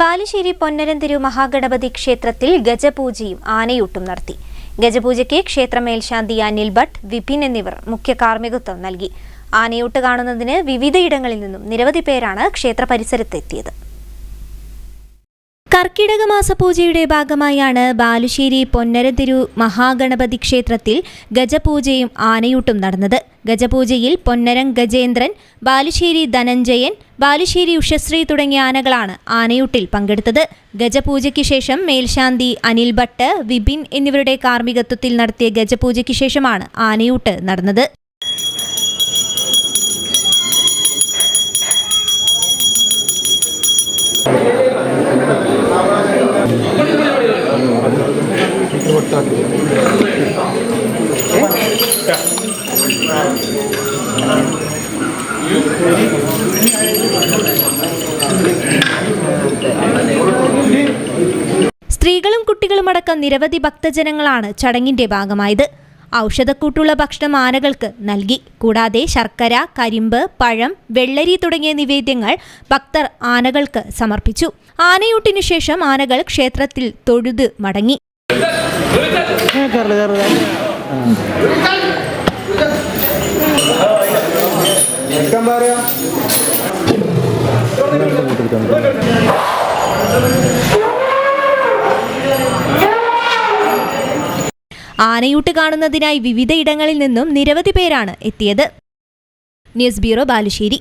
ബാലുശ്ശേരി പൊന്നരന്തിരു മഹാഗണപതി ക്ഷേത്രത്തിൽ ഗജപൂജയും ആനയൂട്ടും നടത്തി. ഗജപൂജയ്ക്ക് ക്ഷേത്ര മേൽശാന്തി അനിൽ ഭട്ട് വിപിൻ എന്നിവർ മുഖ്യ കാർമ്മികത്വം നൽകി. ആനയൂട്ട് കാണുന്നതിന് വിവിധയിടങ്ങളിൽ നിന്നും നിരവധി പേരാണ് ക്ഷേത്ര പരിസരത്തെത്തിയത്. കർക്കിടക മാസപൂജയുടെ ഭാഗമായാണ് ബാലുശ്ശേരി പൊന്നരതിരു മഹാഗണപതി ക്ഷേത്രത്തിൽ ഗജപൂജയും ആനയൂട്ടും നടന്നത്. ഗജപൂജയിൽ പൊന്നരം ഗജേന്ദ്രൻ ബാലുശ്ശേരി ധനഞ്ജയൻ ബാലുശ്ശേരി ഉഷശ്രീ തുടങ്ങിയ ആനകളാണ് ആനയൂട്ടിൽ പങ്കെടുത്തത്. ഗജപൂജയ്ക്ക് ശേഷം മേൽശാന്തി അനിൽ ഭട്ട് വിപിൻ എന്നിവരുടെ കാർമ്മികത്വത്തിൽ നടത്തിയ ഗജപൂജയ്ക്ക് ശേഷമാണ് ആനയൂട്ട് നടന്നത്. സ്ത്രീകളും കുട്ടികളുമടക്കം നിരവധി ഭക്തജനങ്ങളാണ് ചടങ്ങിന്റെ ഭാഗമായത്. ഔഷധക്കൂട്ടുള്ള ഭക്ഷണം ആനകൾക്ക് നൽകി. കൂടാതെ ശർക്കര കരിമ്പ് പഴം വെള്ളരി തുടങ്ങിയ നിവേദ്യങ്ങൾ ഭക്തർ ആനകൾക്ക് സമർപ്പിച്ചു. ആനയൂട്ടിനു ശേഷം ആനകൾ ക്ഷേത്രത്തിൽ തൊഴുത് മടങ്ങി. കയറില്ല കയറില്ല ആനയൂട്ട് കാണുന്നതിനായി വിവിധയിടങ്ങളിൽ നിന്നും നിരവധി പേരാണ് എത്തിയത്. News bureau Balussery.